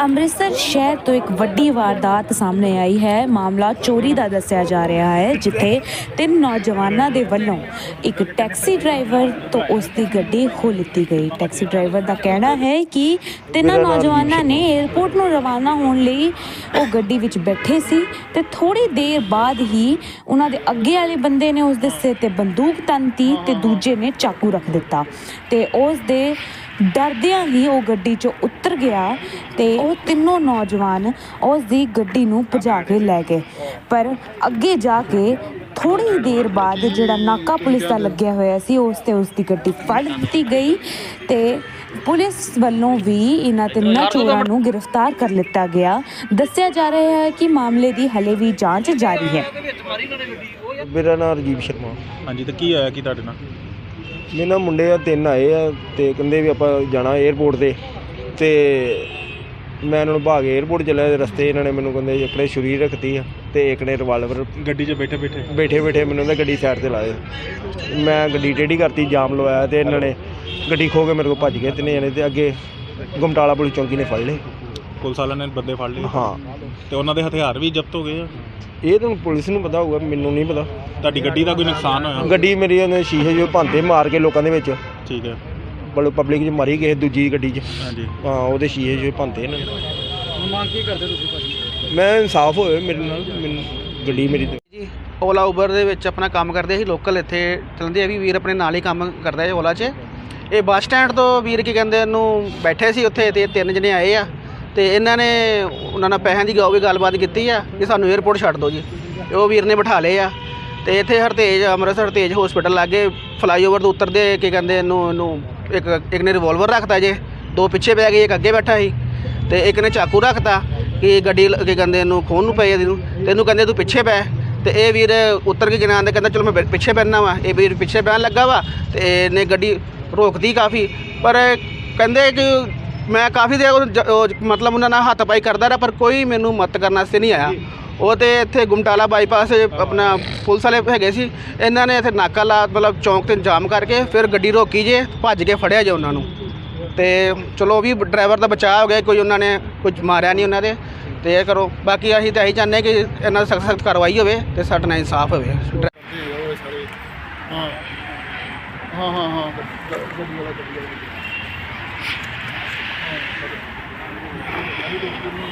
ਅੰਮ੍ਰਿਤਸਰ ਸ਼ਹਿਰ ਤੋਂ ਇੱਕ ਵੱਡੀ ਵਾਰਦਾਤ ਸਾਹਮਣੇ ਆਈ ਹੈ। ਮਾਮਲਾ ਚੋਰੀ ਦਾ ਦੱਸਿਆ ਜਾ ਰਿਹਾ ਹੈ ਜਿੱਥੇ ਤਿੰਨ ਨੌਜਵਾਨਾਂ ਦੇ ਵੱਲੋਂ ਇੱਕ ਟੈਕਸੀ ਡਰਾਈਵਰ ਤੋਂ ਉਸ ਦੀ ਗੱਡੀ ਖੋਹ ਲਿੱਤੀ ਗਈ। ਟੈਕਸੀ ਡਰਾਈਵਰ ਦਾ ਕਹਿਣਾ ਹੈ ਕਿ ਤਿੰਨਾਂ ਨੌਜਵਾਨਾਂ ਨੇ 에ਅਰਪੋਰਟ ਨੂੰ ਰਵਾਨਾ ਹੋਣ ਲਈ ਉਹ ਗੱਡੀ ਵਿੱਚ ਬੈਠੇ ਸੀ ਤੇ ਥੋੜੀ ਦੇਰ ਬਾਅਦ ਹੀ ਉਹਨਾਂ ਦੇ ਅੱਗੇ ਵਾਲੇ ਬੰਦੇ ਨੇ ਉਸ ਦੇ ਸਿਰ ਤੇ ਬੰਦੂਕ ਤੰਤੀ ਤੇ ਦੂਜੇ ਨੇ ਚਾਕੂ ਰੱਖ ਦਿੱਤਾ ਤੇ ਉਸ ਦੇ ਡਰਦਿਆਂ ਹੀ ਉਹ ਗੱਡੀ 'ਚੋਂ ਉਤਰ ਗਿਆ ਤੇ ਉਹ ਤਿੰਨੋਂ ਨੌਜਵਾਨ ਉਸ ਦੀ ਗੱਡੀ ਨੂੰ ਭਜਾ ਕੇ ਲੈ ਗਏ। ਪਰ ਅੱਗੇ ਜਾ ਕੇ ਥੋੜੀ ਦੇਰ ਬਾਅਦ ਜਿਹੜਾ ਨਾਕਾ ਪੁਲਿਸ ਦਾ ਲੱਗਿਆ ਹੋਇਆ ਸੀ ਉਸ ਤੇ ਉਸ ਦੀ ਗੱਡੀ ਫੜ ਦਿੱਤੀ ਗਈ ਤੇ ਪੁਲਿਸ ਵੱਲੋਂ ਵੀ ਇਹਨਾਂ ਤਿੰਨਾਂ ਚੋਰਾਂ ਨੂੰ ਗ੍ਰਿਫਤਾਰ ਕਰ ਲਿੱਤਾ ਗਿਆ। ਦੱਸਿਆ ਜਾ ਰਿਹਾ ਹੈ ਕਿ ਮਾਮਲੇ ਦੀ ਹਲੇ ਵੀ ਜਾਂਚ ਜਾਰੀ ਹੈ। ਮੇਰਾ ਨਾਮ ਰਜੀਵ ਸ਼ਰਮਾ। ਹਾਂਜੀ ਤੇ ਕੀ ਹੋਇਆ ਕੀ ਤੁਹਾਡੇ ਨਾਲ? ਮੇਰੇ ਨਾਲ ਮੁੰਡੇ ਆ ਤਿੰਨ ਆਏ ਆ ਤੇ ਕਹਿੰਦੇ ਵੀ ਆਪਾਂ ਜਾਣਾ 에ਅਰਪੋਰਟ ਤੇ। ਤੇ ਮੈਂ ਇਹਨਾਂ ਨੂੰ ਭਾਗ 에ਅਰਪੋਰਟ ਚੱਲਿਆ ਰਸਤੇ ਇਹਨਾਂ ਨੇ ਮੈਨੂੰ ਕਹਿੰਦੇ ਇੱਕ ਨੇ ਛੁਰੀ ਰੱਖਤੀ ਆ ਤੇ ਇੱਕ ਨੇ ਰਿਵਾਲਵਰ ਗੱਡੀ 'ਚ ਬੈਠੇ ਬੈਠੇ। ਬੈਠੇ ਬੈਠੇ ਮੈਨੂੰ ਉਹਦਾ ਗੱਡੀ ਸਾਈਡ ਤੇ ਲਾਏ ਮੈਂ ਗੱਡੀ ਟੇਢੀ ਕਰਤੀ ਜਾਮ ਲਵਾਇਆ ਤੇ ਇਹਨਾਂ ਨੇ ਗੱਡੀ ਖੋ ਕੇ ਮੇਰੇ ਕੋਲ ਭੱਜ ਗਏ ਤਿੰਨੇ ਜਣੇ ਤੇ ਅੱਗੇ ਗੁਮਟਾਲਾ ਪੁਲਿਸ ਚੌਂਕੀ ਨੇ ਫੜ ਲਏ। ਪੁਲਿਸ ਵਾਲਿਆਂ ਨੇ ਬੰਦੇ ਫੜ ਲਏ। ਹਾਂ। ਤੇ ਉਹਨਾਂ ਦੇ ਹਥਿਆਰ ਵੀ ਜ਼ਬਤ ਹੋ ਗਏ ਆ। ਇਹ ਤਾਂ ਪੁਲਿਸ ਨੂੰ ਪਤਾ ਹੋਊਗਾ ਮੈਨੂੰ ਨਹੀਂ ਪਤਾ। ਤੁਹਾਡੀ ਗੱਡੀ ਦਾ ਕੋਈ ਨੁਕਸਾਨ ਹੋਇਆ? ਗੱਡੀ ਮੇਰੀ ਉਹਨੇ ਸ਼ੀਸ਼ੇ ਜੋ ਭੰਤੇ ਮਾਰ ਕੇ ਲੋਕਾਂ ਦੇ ਵਿੱਚ। ਠੀਕ ਹੈ। ਬਲ ਪਬਲਿਕ 'ਚ ਮਾਰੀ ਕਿਸੇ ਦੂਜੀ ਗੱਡੀ 'ਚ। ਹਾਂਜੀ। ਹਾਂ ਉਹਦੇ ਸ਼ੀਸ਼ੇ ਜੋ ਭੰਤੇ ਨੇ। ਮੰਗ ਕੀ ਕਰਦੇ ਤੁਸੀਂ ਭਾਜੀ? ਮੈਂ ਇਨਸਾਫ ਹੋਵੇ ਮੇਰੇ ਨਾਲ ਮੈਨੂੰ ਗੱਡੀ ਮੇਰੀ ਤੇ- ਜੀ ਓਲਾ ਉਬਰ ਦੇ ਵਿੱਚ ਆਪਣਾ ਕੰਮ ਕਰਦੇ ਸੀ ਲੋਕਲ ਇੱਥੇ। ਚਲਦੇ ਆ ਵੀ ਵੀਰ ਆਪਣੇ ਨਾਲ ਹੀ ਕੰਮ ਕਰਦਾ ਹੈ ਓਲਾ 'ਚ। ਇਹ ਬੱਸ ਸਟੈਂਡ ਤੋਂ ਵੀਰ ਕੀ ਕਹਿੰਦੇ ਇਹਨੂੰ ਬੈਠੇ ਸੀ ਉੱਥੇ ਤੇ ਤਿੰਨ ਜਣੇ ਆਏ ਆ। ਤੇ ਇਹਨਾਂ ਨੇ ਉਹਨਾਂ ਨਾਲ ਪੈਸਿਆਂ ਦੀ ਗਾ- ਵੀ ਗੱਲਬਾਤ ਕੀਤੀ ਆ ਕਿ ਸਾਨੂੰ 에ਅਰਪੋਰਟ ਛੱਡ ਦਿਓ ਜੀ। ਤੇ ਉਹ ਵੀਰ ਨੇ ਬਿਠਾ ਲਏ ਆ। ਤੇ ਇੱਥੇ ਹਰਤੇਜ, ਅੰਮ੍ਰਿਤਸਰ ਤੇਜ ਹਸਪੀਟਲ ਲਾਗੇ ਫਲਾਈਓਵਰ ਤੋਂ ਉਤਰਦੇ ਕੀ ਕਹਿੰਦੇ ਇਹਨੂੰ ਇਹਨੂੰ ਇੱਕ ਇੱਕ ਨੇ ਰਿਵਾਲਵਰ ਰੱਖਤਾ ਜੇ। ਦੋ ਪਿੱਛੇ ਪੈ ਗਏ, ਇੱਕ ਅੱਗੇ ਬੈਠਾ ਸੀ। ਤੇ ਇੱਕ ਨੇ ਚਾਕੂ ਰੱਖਤਾ ਕਿ ਗੱਡੀ ਕੀ ਕਹਿੰਦੇ ਇਹਨੂੰ ਖੋਣ ਨੂੰ ਪਏ ਇਹਨੂੰ। ਤੇ ਇਹਨੂੰ ਕਹਿੰਦੇ ਤੂੰ ਪਿੱਛੇ ਬੈ ਤੇ ਇਹ ਵੀਰ ਉੱਤਰ ਕੇ ਗਿਨਾਂ ਦੇ ਕਹਿੰਦਾ, ਚਲੋ ਮੈਂ ਪਿੱਛੇ ਬੈਠਣਾ ਵਾ। ਇਹ ਵੀਰ ਪਿੱਛੇ ਬਹਿਣ ਲੱਗਾ ਵਾ ਤੇ ਇਹਨੇ ਗੱਡੀ ਰੋਕਦੀ ਕਾਫੀ। ਪਰ ਕਹਿੰਦੇ ਕਿ ਮੈਂ ਕਾਫੀ ਦੇਰ ਉਹ ਜ- ਉਹ ਮਤਲਬ ਉਹਨਾਂ ਨਾਲ ਹੱਥ ਪਾਈ ਕਰਦਾ ਰਿਹਾ, ਪਰ ਕੋਈ ਮੈਨੂੰ ਮਤ ਕਰਨ ਵਾਸਤੇ ਨਹੀਂ ਆਇਆ। ਉਹ ਤੇ ਇੱਥੇ ਗੁਮਟਾਲਾ ਬਾਈਪਾਸ ਆਪਣਾ ਪੁਲਿਸ ਵਾਲੇ ਹੈਗੇ ਸੀ। ਇਹਨਾਂ ਨੇ ਇੱਥੇ ਨਾਕਾ ਲਾ, ਮਤਲਬ ਚੌਂਕ ਤੇ ਜਾਮ ਕਰਕੇ ਫਿਰ ਗੱਡੀ ਰੋਕੀ ਜੇ, ਭੱਜ ਕੇ ਫੜਿਆ ਜੇ ਉਹਨਾਂ ਨੂੰ। ਤੇ ਚਲੋ ਉਹ ਵੀ ਡਰਾਈਵਰ ਦਾ ਬਚਾਅ ਹੋ ਗਿਆ, ਕੋਈ ਉਹਨਾਂ ਨੇ ਕੁਝ ਮਾਰਿਆ ਨਹੀਂ ਉਹਨਾਂ ਦੇ। ਤੇ ਇਹ ਕਰੋ, ਬਾਕੀ ਅਸੀਂ ਤਾਂ ਇਹੀ ਚਾਹੁੰਦੇ ਹਾਂ ਕਿ ਇਹਨਾਂ ਦੀ ਸਖਤ ਸਖਤ ਕਾਰਵਾਈ ਹੋਵੇ ਤੇ ਸਾਡੇ ਨਾਲ ਇਨਸਾਫ ਹੋਵੇ। ਹਾਂ ਹਾਂ ਹਾਂ। Thank you.